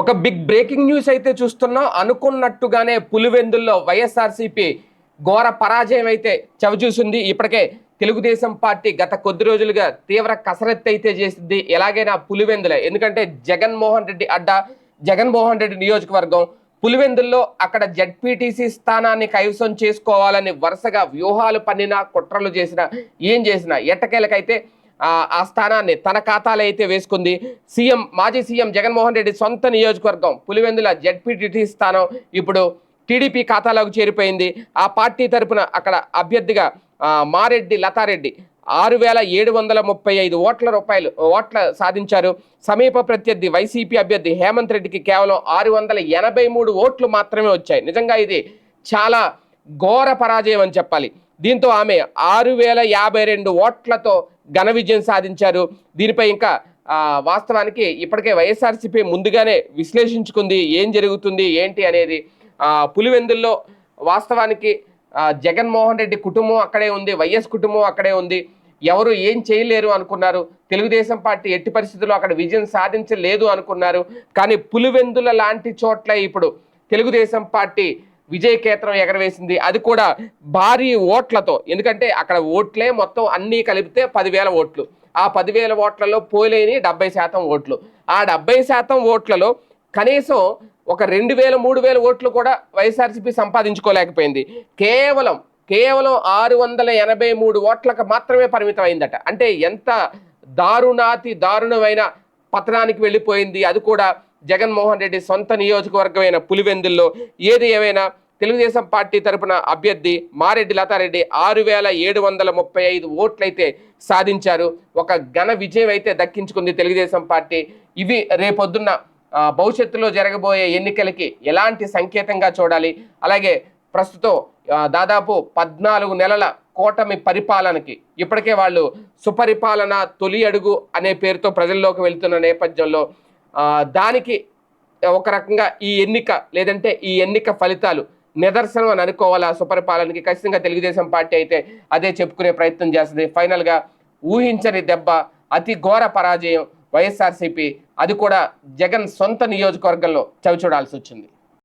ఒక big breaking news అయితే చూస్తున్నాం. అనుకున్నట్టుగానే పులివెందుల్లో వైఎస్ఆర్సీపీ ఘోర పరాజయం అయితే చవిచూసింది. ఇప్పటికే తెలుగుదేశం పార్టీ గత కొద్ది రోజులుగా తీవ్ర కసరత్తు అయితే చేసింది. ఎలాగైనా పులివెందులే. ఎందుకంటే జగన్మోహన్ రెడ్డి అడ్డా జగన్మోహన్ రెడ్డి నియోజకవర్గం పులివెందుల్లో అక్కడ జడ్పీటీసీ స్థానాన్ని కైవసం చేసుకోవాలని వరుసగా వ్యూహాలు పన్నినా కుట్రలు చేసినా ఏం చేసినా ఎట్టకేలకైతే ఆ స్థానాన్ని తన ఖాతాలో అయితే వేసుకుంది. సీఎం మాజీ సీఎం జగన్మోహన్ రెడ్డి సొంత నియోజకవర్గం పులివెందుల జడ్పీటీటీ స్థానం ఇప్పుడు టీడీపీ ఖాతాలోకి చేరిపోయింది. ఆ పార్టీ తరపున అక్కడ అభ్యర్థిగా మారెడ్డి లతారెడ్డి ఆరు వేల ఏడు వందల ముప్పై ఐదు ఓట్ల రూపాయలు ఓట్ల సాధించారు. సమీప ప్రత్యర్థి వైసీపీ అభ్యర్థి హేమంత్ రెడ్డికి కేవలం ఆరు వందల ఎనభై మూడు ఓట్లు మాత్రమే వచ్చాయి. నిజంగా ఇది చాలా ఘోర పరాజయం అని చెప్పాలి. దీంతో ఆమె ఆరు వేల యాభై రెండు ఓట్లతో ఘన విజయం సాధించారు. దీనిపై ఇంకా వాస్తవానికి ఇప్పటికే వైఎస్ఆర్సీపీ ముందుగానే విశ్లేషించుకుంది. ఏం జరుగుతుంది ఏంటి అనేది పులివెందుల్లో వాస్తవానికి జగన్మోహన్ రెడ్డి కుటుంబం అక్కడే ఉంది వైఎస్ కుటుంబం అక్కడే ఉంది. ఎవరు ఏం చేయలేరు అనుకున్నారు. తెలుగుదేశం పార్టీ ఎట్టి పరిస్థితుల్లో అక్కడ విజయం సాధించలేదు అనుకున్నారు. కానీ పులివెందుల లాంటి చోట్ల ఇప్పుడు తెలుగుదేశం పార్టీ విజయ కేత్రం ఎగరవేసింది. అది కూడా భారీ ఓట్లతో. ఎందుకంటే అక్కడ ఓట్లే మొత్తం అన్నీ కలిపితే పదివేల ఓట్లు. ఆ పదివేల ఓట్లలో పోలేని డెబ్బై శాతం ఓట్లు. ఆ డెబ్బై శాతం ఓట్లలో కనీసం ఒక రెండు వేల మూడు వేల ఓట్లు కూడా వైఎస్ఆర్సీపీ సంపాదించుకోలేకపోయింది. కేవలం కేవలం ఆరు వందల ఎనభై మూడు ఓట్లకు మాత్రమే పరిమితమైందట. అంటే ఎంత దారుణాతి దారుణమైన పతనానికి వెళ్ళిపోయింది. అది కూడా జగన్మోహన్ రెడ్డి సొంత నియోజకవర్గమైన పులివెందుల్లో. ఏది ఏమైనా తెలుగుదేశం పార్టీ తరపున అభ్యర్థి మారెడ్డి లతారెడ్డి ఆరు వేల ఏడు వందల ముప్పై ఐదు ఓట్లయితే సాధించారు. ఒక ఘన విజయం అయితే దక్కించుకుంది తెలుగుదేశం పార్టీ. ఇవి రేపొద్దున్న భవిష్యత్తులో జరగబోయే ఎన్నికలకి ఎలాంటి సంకేతంగా చూడాలి? అలాగే ప్రస్తుతం దాదాపు పద్నాలుగు నెలల కూటమి పరిపాలనకి ఇప్పటికే వాళ్ళు సుపరిపాలన తొలి అడుగు అనే పేరుతో ప్రజల్లోకి వెళ్తున్న నేపథ్యంలో దానికి ఒక రకంగా ఈ ఎన్నిక లేదంటే ఈ ఎన్నిక ఫలితాలు నిదర్శనం అని అనుకోవాలి? ఆ సుపరిపాలనకి ఖచ్చితంగా తెలుగుదేశం పార్టీ అయితే అదే చెప్పుకునే ప్రయత్నం చేస్తుంది. ఫైనల్గా ఊహించని దెబ్బ అతి ఘోర పరాజయం వైఎస్ఆర్సీపీ. అది కూడా జగన్ సొంత నియోజకవర్గంలో చవిచూడాల్సి వచ్చింది.